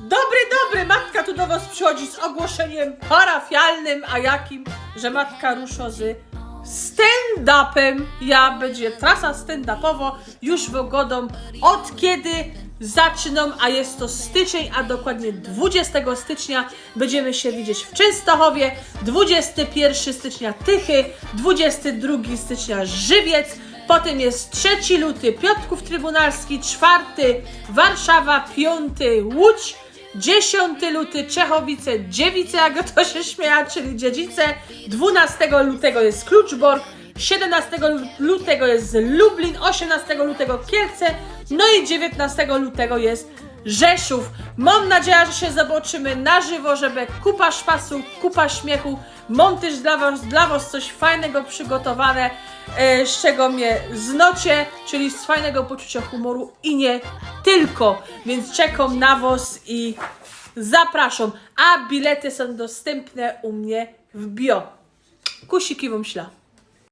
Dobry, dobry, matka tu do was przychodzi z ogłoszeniem parafialnym, a jakim, że matka rusza z stand-upem. Ja będzie trasa stand-upowo już wygodą od kiedy zaczynam, a jest to styczeń, a dokładnie 20 stycznia będziemy się widzieć w Częstochowie, 21 stycznia Tychy, 22 stycznia Żywiec, Potem jest 3 luty Piotrków Trybunalski, 4 Warszawa, 5 Łódź, 10 luty Czechowice, Dziewice, jak to się śmieja, czyli Dziedzice, 12 lutego jest Kluczbork, 17 lutego jest Lublin, 18 lutego Kielce, no i 19 lutego jest Rzeszów. Mam nadzieję, że się zobaczymy na żywo, żeby kupa szpasu, kupa śmiechu. Mam też dla was, dla was coś fajnego przygotowane, e, z czego mnie znocie, czyli z fajnego poczucia humoru i nie tylko. Więc czekam na was i zapraszam. A bilety są dostępne u mnie w bio. Kusiki wam.